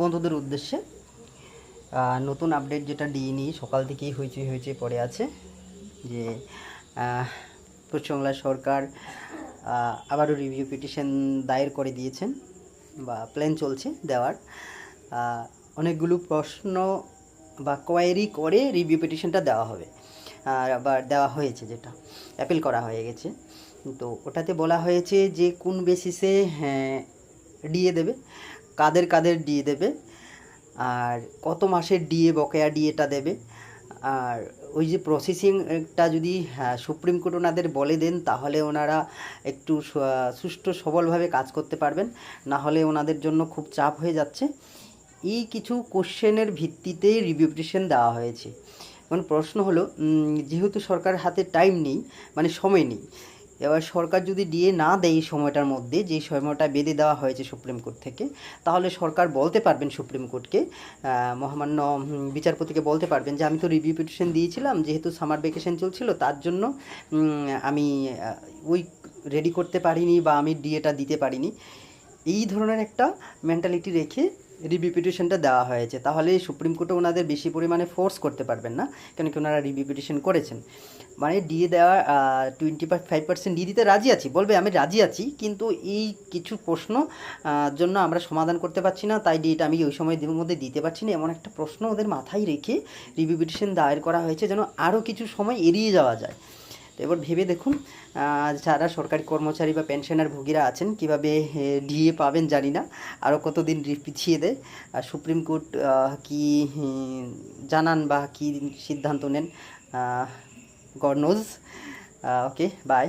বন্ধুদের উদ্দেশ্যে নতুন আপডেট যেটা দিয়ে নিই, সকাল থেকেই হইচই হইচই পড়ে আছে, যে পশ্চিমবাংলা সরকার আবারও রিভিউ পিটিশন দায়ের করে দিয়েছেন, বা প্ল্যান চলছে দেওয়ার। অনেকগুলো প্রশ্ন বা কোয়ারি করে রিভিউ পিটিশনটা দেওয়া হবে, আর আবার দেওয়া হয়েছে যেটা অ্যাপিল করা হয়ে গেছে। তো ওটাতে বলা হয়েছে যে, কোন বেসিসে হ্যাঁ ডিএ দেবে। কাদের কাদের ডিএ দেবে আর কত মাসের ডিএ বকেয়া ডিএটা দেবে আর ওই যে প্রসেসিংটা যদি হ্যাঁ, সুপ্রিম কোর্ট ওনাদের বলে দেন তাহলে ওনারা একটু সুষ্ঠু সবলভাবে কাজ করতে পারবেন। না হলে ওনাদের জন্য খুব চাপ হয়ে যাচ্ছে। এই কিছু কোশ্চেনের ভিত্তিতে রিভিউ পিটিশন দেওয়া হয়েছে। এখন প্রশ্ন হলো যেহেতু সরকার হাতে টাইম নেই মানে সময় নেই এবার সরকার যদি দিয়ে না দেয় এই সময়টার মধ্যে, যে সময়টা বেঁধে দেওয়া হয়েছে সুপ্রিম কোর্ট থেকে, তাহলে সরকার বলতে পারবেন সুপ্রিম কোর্টকে মহামান্য বিচারপতিকে বলতে পারবেন যে, আমি তো রিভিউ পিটিশন দিয়েছিলাম, যেহেতু সামার ভ্যাকেশন চলছিল, তার জন্য আমি ওই রেডি করতে পারিনি বা আমি ডিএটা দিতে পারিনি। এই ধরনের একটা মেন্টালিটি রেখে রিভিউ পিটিশনটা দেওয়া হয়েছে তাহলে সুপ্রিম কোর্টে ওনাদের বেশি পরিমাণে ফোর্স করতে পারবেন না, কেন কি ওনারা রিভিউ পিটিশন করেছেন। মানে দিয়ে দেওয়া টোয়েন্টি ফাইভ পার্সেন্ট দিয়ে দিতে রাজি আছি, বলবে আমি রাজি আছি, কিন্তু এই কিছু প্রশ্ন জন্য আমরা সমাধান করতে পারছি না, তাই ডিএটা আমি ওই সময়ের মধ্যে দিতে পারছি না, এমন একটা প্রশ্ন ওদের মাথায় রেখে রিভিউ পিটিশন দায়ের করা হয়েছে, যেন আরও কিছু সময় এড়িয়ে যাওয়া যায়। তো এবার ভেবে দেখুন যারা সরকারি কর্মচারী বা পেনশনার ভোগীরা আছেন, কীভাবে ডিএ পাবেন জানি না। আরও কতদিন পিছিয়ে দেয়। আর সুপ্রিম কোর্ট কি জানান বা কি সিদ্ধান্ত নেন? God nose okay bye